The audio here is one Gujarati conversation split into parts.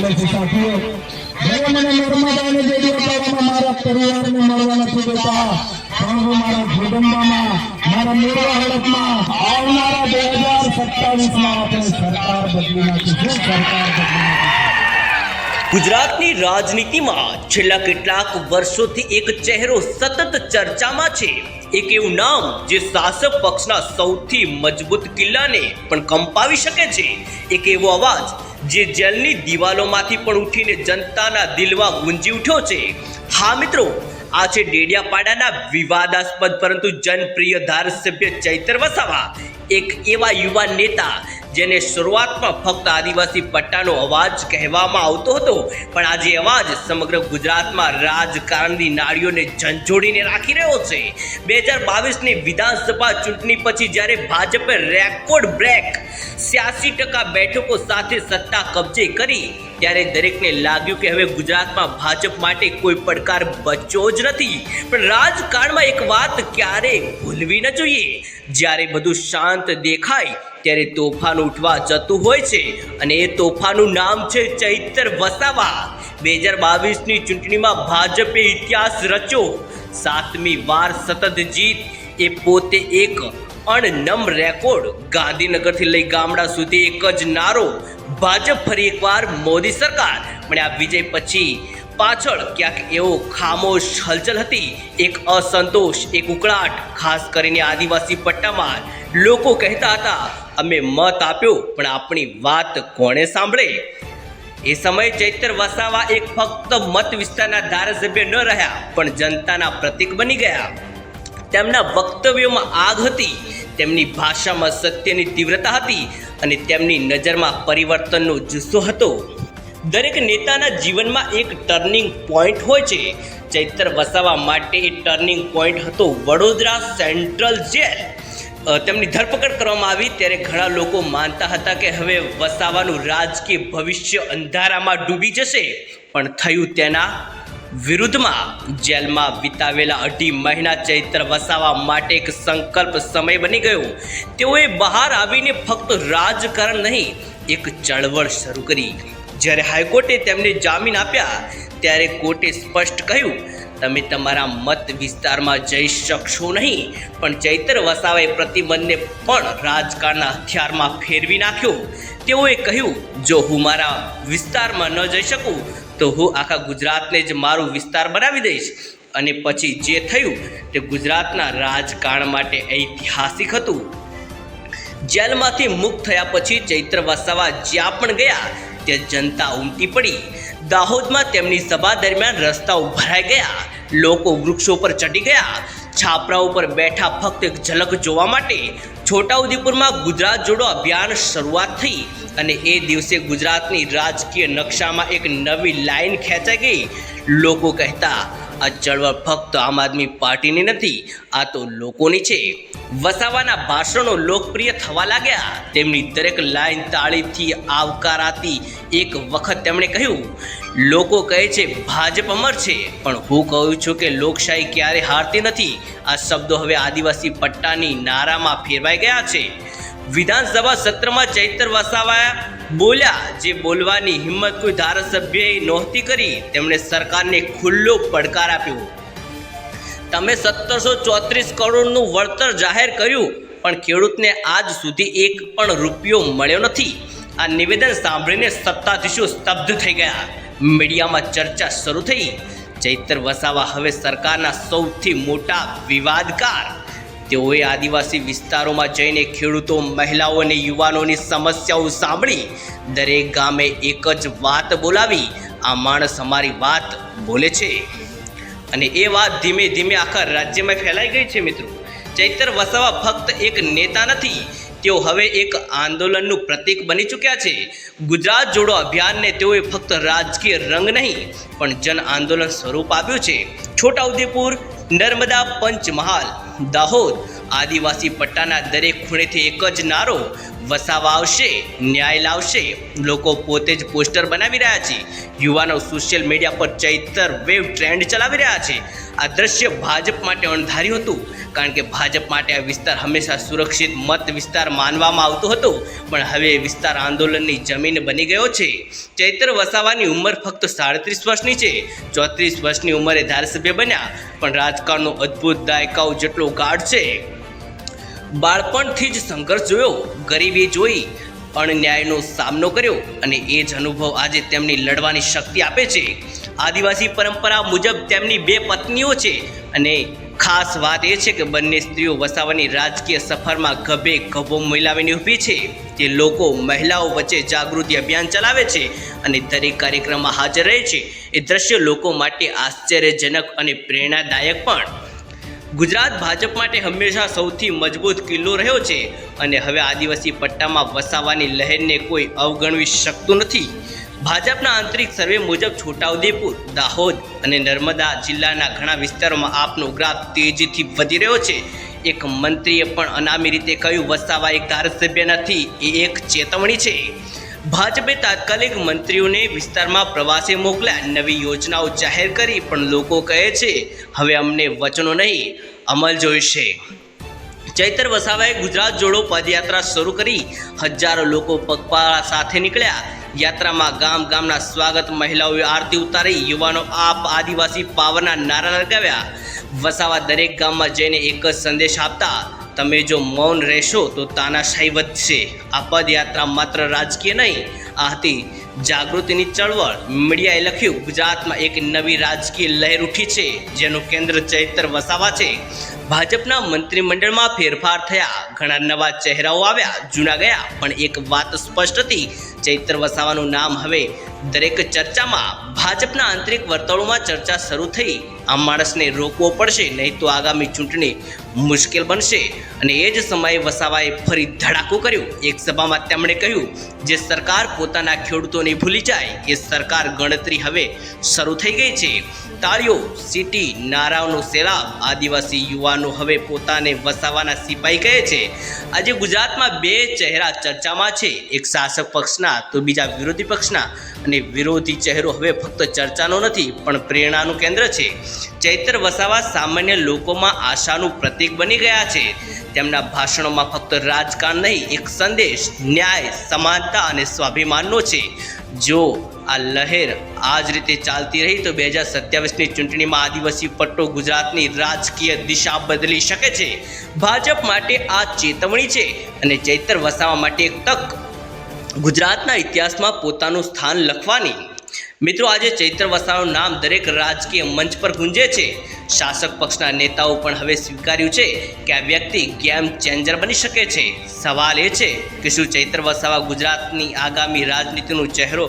ચાલે છે ગુજરાતની રાજનીતિમાં છેલ્લા કેટલાક વર્ષોથી એક ચહેરો સતત ચર્ચામાં છે. એક એવું નામ જે શાસક પક્ષના સૌથી મજબૂત કિલ્લાને પણ કંપાવી શકે છે. એક એવો અવાજ જે જેલની દિવાલોમાંથી પણ ઉઠીને જનતાના દિલમાં ગુંજી ઉઠ્યો છે. હા મિત્રો, આ છે ડેડિયાપાડાના વિવાદાસ્પદ પરંતુ જનપ્રિય ધારાસભ્ય ચૈતર વસાવા. એક એવા યુવા નેતા જેને શરૂઆતમાં ફક્ત આદિવાસી પટ્ટાનો અવાજ કહેવામાં આવતો હતો, પણ આજે અવાજ સમગ્ર ગુજરાતમાં રાજકારણની નાળીઓને ઝંઝોડીને રાખી રહ્યો છે. બે હજાર બાવીસની વિધાનસભા ચૂંટણી પછી જ્યારે ભાજપે રેકોર્ડ બ્રેક છ્યાસી ટકા બેઠકો સાથે સત્તા કબજે કરી, ત્યારે દરેકને લાગ્યું કે હવે ગુજરાતમાં ભાજપ માટે કોઈ પડકાર બચ્યો જ નથી. પણ રાજકારણમાં એક વાત ક્યારેય ભૂલવી ન જોઈએ. જ્યારે બધું શાંત દેખાય ત્યારે તોફાન ઉઠવા જતું હોય છે અને એ તોફાનનું નામ છે ચૈતર વસાવા. બે હજાર બાવીસની ચૂંટણીમાં ભાજપે ઇતિહાસ રચ્યો. સાતમી વાર સતત જીત, એ પોતે એક અણનમ રેકોર્ડ. ગાંધીનગરથી લઈ ગામડા સુધી એક જ નારો. ભાજપ ફરી એકવાર મોદી સરકાર. પણ આ વિજય પછી પાછળ ક્યાંક એવો ખામોશ હલચલ હતી, એક અસંતોષ, એક ઉકળાટ, ખાસ કરીને આદિવાસી પટ્ટામાં. લોકો કહેતા હતા, અમે મત આપ્યો, પણ આપણી વાત કોણે સાંભળે? એ સમયે ચૈતર વસાવા એક ફક્ત મત વિસ્તારના ધારાસભ્ય ન રહ્યા, પણ જનતાના પ્રતિક બની ગયા. તેમના વક્તવ્યોમાં આગ હતી, તેમની ભાષામાં સત્યની તીવ્રતા હતી, અને તેમની નજરમાં પરિવર્તનનો જુસ્સો હતો. દરેક નેતાના જીવનમાં એક ટર્નિંગ પોઈન્ટ હોય છે. ચૈતર વસાવા માટે એ ટર્નિંગ પોઈન્ટ હતો વડોદરા સેન્ટ્રલ જેલ. તેમની ધરપકડ કરવામાં આવી ત્યારે ઘણા લોકો માનતા હતા કે હવે વસાવાનું રાજકીય ભવિષ્ય અંધારામાં ડૂબી જશે. પણ થયું તેના વિરુદ્ધમાં જેલમાં વિતાવેલા અઢી મહિના ચૈત્ર વસાવા માટે એક સંકલ્પ સમય બની ગયો. તેઓએ બહાર આવીને ફક્ત રાજકારણ નહીં, એક ચળવળ શરૂ કરી. જ્યારે હાઈકોર્ટે તેમને જામીન આપ્યા, ત્યારે કોર્ટે સ્પષ્ટ કહ્યું, તમે તમારા મત વિસ્તારમાં જઈ શકશો નહીં, પણ ચૈતર વસાવાએ પ્રતિબંધને પણ રાજકારણના હથિયારમાં ફેરવી નાખ્યો. તેઓએ કહ્યું, જો હું મારા વિસ્તારમાં ન જઈ શકું, તો હું આખા ગુજરાતને જ મારું વિસ્તાર બનાવી દઈશ. અને પછી જે થયું, તે ગુજરાતના રાજકારણ માટે ઐતિહાસિક હતું. જેલમાંથી મુક્ત થયા પછી ચૈત્ર વસાવા જ્યાં પણ ગયા ત્યાં જનતા ઉમટી પડી. દાહોદમાં તેમની સભા દરમિયાન રસ્તાઓ ભરાઈ ગયા. લોકો વૃક્ષો પર ચડી ગયા. છાપરા ઉપર બેઠા ફક્ત એક ઝલક જોવા માટે છોટાઉદેપુરમાં ગુજરાત જોડો અભિયાન શરૂઆત થઈ અને એ દિવસે ગુજરાતની રાજકીય નકશામાં એક નવી લાઈન ખેંચાઈ ગઈ. લોકો કહેતા આ ચળવળ ફક્ત આમ આદમી પાર્ટીની નથી, આ તો લોકોની છે. વસાવાના ભાષણો લોકપ્રિય થવા લાગ્યા. તેમની દરેક લાઈન તાળીથી આવકારાતી એક વખત તેમણે કહ્યું, લોકો કહે છે ભાજપ અમર છે, પણ હું કહું છું કે લોકશાહી ક્યારે હારતી નથી. આ શબ્દો હવે આદિવાસી પટ્ટાની નારામાં ફેરવાઈ ગયા છે. વિધાનસભા સત્રમાં ચૈતર વસાવા બોલ્યા, જે બોલવાની હિંમત કોઈ ધારાસભ્યએ નહોતી કરી, તેમણે સરકારને ખુલ્લો પડકાર આપ્યો. તમે સત્તરસો ચોત્રીસ કરોડનું વળતર જાહેર કર્યું, પણ ખેડૂતને આજ સુધી એક પણ રૂપિયો મળ્યો નથી. આ નિવેદન સાંભળીને સત્તાધીશો સ્તબ્ધ થઈ ગયા. મીડિયામાં ચર્ચા શરૂ થઈ. ચૈતર વસાવા હવે સરકારના સૌથી મોટા વિવાદકાર તેઓએ આદિવાસી વિસ્તારોમાં જઈને ખેડૂતો, મહિલાઓ અને યુવાનોની સમસ્યાઓ સાંભળી, દરેક ગામે એક જ વાત બોલાવી. આ માણસ અમારી વાત બોલે છે. અને એ વાત ધીમે ધીમે આખા રાજ્યમાં ફેલાઈ ગઈ છે મિત્રો. ચૈતર વસાવા ફક્ત એક નેતા નથી, તેઓ હવે એક આંદોલનનું પ્રતીક બની ચૂક્યા છે. ગુજરાત જોડો અભિયાનને તેઓએ ફક્ત રાજકીય રંગ નહીં, પણ જન આંદોલન સ્વરૂપ આપ્યું છે. છોટાઉદેપુર, નર્મદા પંચમહાલ. દાહોદ આદિવાસી પટ્ટાના દરેક ખૂણેથી એક જ નારો વસાવા આવશે, ન્યાય લાવશે. લોકો પોતે જ પોસ્ટર બનાવી રહ્યા છે. યુવાનો સોશિયલ મીડિયા પર ચૈતર વેવ ટ્રેન્ડ ચલાવી રહ્યા છે. આ દ્રશ્ય ભાજપ માટે અણધાર્યું હતું, કારણ કે ભાજપ માટે આ વિસ્તાર હંમેશા સુરક્ષિત મત વિસ્તાર માનવામાં આવતો હતો. પણ હવે વિસ્તાર આંદોલનની જમીન બની ગયો છે. ચૈત્ર વસાવાની ઉંમર ફક્ત સાડત્રીસ વર્ષની છે. ચોત્રીસ વર્ષની ઉંમરે ધારાસભ્ય બન્યા, પણ રાજકારણનો અદ્ભુત દાયકાઓ જેટલો ગાઢ છે. બાળપણથી જ સંઘર્ષ જોયો, ગરીબી જોઈ અન્યાયનો સામનો કર્યો અને એ જ અનુભવ આજે તેમની લડવાની શક્તિ આપે છે. આદિવાસી પરંપરા મુજબ તેમની બે પત્નીઓ છે અને ખાસ વાત એ છે કે બંને સ્ત્રીઓ વસાવાની રાજકીય સફરમાં ગભે ગભો મિલાવીને ઊભી છે. તે લોકો મહિલાઓ વચ્ચે જાગૃતિ અભિયાન ચલાવે છે અને દરેક કાર્યક્રમમાં હાજર રહે છે. એ દ્રશ્ય લોકો માટે આશ્ચર્યજનક અને પ્રેરણાદાયક પણ. ગુજરાત ભાજપ માટે હંમેશા સૌથી મજબૂત કિલ્લો રહ્યો છે અને હવે આદિવાસી પટ્ટામાં વસાવાની લહેરને કોઈ અવગણવી શકતું નથી. ભાજપના આંતરિક સર્વે મુજબ છોટાઉદેપુર, દાહોદ અને નર્મદા જિલ્લાના ઘણા વિસ્તારોમાં આપનો ગ્રાફ તેજીથી વધી રહ્યો છે. એક મંત્રીએ પણ અનામી રીતે કહ્યું, વસાવા એક ધારાસભ્ય નથી, એ એક ચેતવણી છે. ભાજપે તાત્કાલિક મંત્રીઓને વિસ્તારમાં પ્રવાસે મોકલ્યા. નવી યોજનાઓ જાહેર કરી પણ લોકો કહે છે, હવે અમને વચનો નહીં, અમલ જોઈશે. ચૈતર વસાવાએ ગુજરાત જોડો પદયાત્રા શરૂ કરી. હજારો લોકો પગપાળા સાથે નીકળ્યા. યાત્રામાં ગામ ગામના સ્વાગત મહિલાઓએ આરતી ઉતારી. યુવાનો આપ આદિવાસી પાવરના નારા લગાવ્યા. વસાવા દરેક ગામમાં જઈને એક જ સંદેશ આપતા તમે જો મૌન રહેશો તો તાનાશાહી વધશે. આ પદયાત્રા માત્ર રાજકીય નહીં આ હતી જાગૃતિની ચળવળ. મીડિયાએ લખ્યું, ગુજરાતમાં એક નવી રાજકીય લહેર ઉઠી છે, જેનું કેન્દ્ર ચૈતર વસાવા છે. ભાજપના મંત્રીમંડળમાં ફેરફાર થયા. ઘણા નવા ચહેરાઓ આવ્યા, જૂના ગયા, પણ એક વાત સ્પષ્ટ હતી. ચૈત્ર વસાવાનું નામ હવે દરેક ચર્ચામાં. ભાજપના આંતરિક વર્તુળોમાં ચર્ચા શરૂ થઈ. આ માણસને રોકવો પડશે, નહીં તો આગામી ચૂંટણી મુશ્કેલ બનશે. અને એ જ સમયે વસાવાએ ફરી ધડાકો કર્યો. એક સભામાં તેમણે કહ્યું, જે સરકાર પોતાના ખેડૂતોને ભૂલી જાય, એ સરકાર ગણતરી હવે શરૂ થઈ ગઈ છે. તાળીઓ, સિટી, નારાઓનો સેલાબ, આદિવાસી યુવાનો હવે પોતાને વસાવાના સિપાહી કહે છે. આજે ગુજરાતમાં બે ચહેરા ચર્ચામાં છે. એક શાસક પક્ષના, તો બીજા વિરોધી પક્ષના. અને વિરોધી ચહેરો હવે ફક્ત ચર્ચાનો નથી, પણ પ્રેરણાનું કેન્દ્ર છે. ચૈત્ર વસાવા સામાન્ય લોકોમાં આશાનું પ્રતીક બની ગયા છે. તેમના ભાષણોમાં ફક્ત રાજકારણ નહીં, એક સંદેશ, ન્યાય, સમાનતા અને સ્વાભિમાનનો છે. જો આ લહેર આ જ રીતે ચાલતી રહી તો બે હજાર સત્યાવીસની ચૂંટણીમાં આદિવાસી પટ્ટો ગુજરાતની રાજકીય દિશા બદલી શકે છે. ભાજપ માટે આ ચેતવણી છે અને ચૈતર વસાવા માટે એક તક ગુજરાતના ઇતિહાસમાં પોતાનું સ્થાન લખવાની મિત્રો, આજે ચૈત્ર વસાવાનું નામ દરેક રાજકીય મંચ પર ગુંજે છે. શાસક પક્ષના નેતાઓ પણ હવે સ્વીકાર્યું છે કે આ વ્યક્તિ ગેમ ચેન્જર બની શકે છે. સવાલ એ છે કે શું ચૈત્ર વસાવા ગુજરાતની આગામી રાજનીતિનો ચહેરો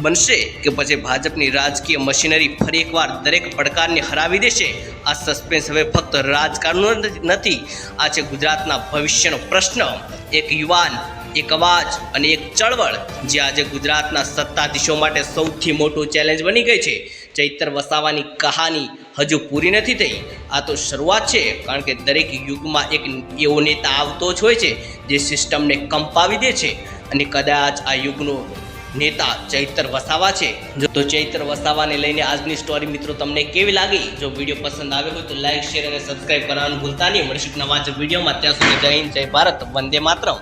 બનશે કે પછી ભાજપની રાજકીય મશીનરી ફરી એકવાર દરેક પડકારને હરાવી દેશે? આ સસ્પેન્સ હવે ફક્ત રાજકારણનો નથી, આ છે ગુજરાતના ભવિષ્યનો પ્રશ્ન. એક યુવાન, એક અવાજ અને એક ચળવળ, જે આજે ગુજરાતના સત્તાધીશો માટે સૌથી મોટું ચેલેન્જ બની ગઈ છે. ચૈતર વસાવાની કહાની હજુ પૂરી નથી થઈ. આ તો શરૂઆત છે, કારણ કે દરેક યુગમાં એક એવો નેતા આવતો જ હોય છે, જે સિસ્ટમને કંપાવી દે છે. અને કદાચ આ યુગનો નેતા ચૈતર વસાવા છે. તો ચૈતર વસાવાને લઈને આજની સ્ટોરી મિત્રો તમને કેવી લાગી? જો વીડિયો પસંદ આવ્યો હોય તો લાઈક શેર અને સબસ્ક્રાઈબ કરવાનું ભૂલતા નહીં. મળીશું નવા જ વિડીયોમાં. ત્યાં સુધી જય હિન્દ, જય ભારત, વંદે માતરમ.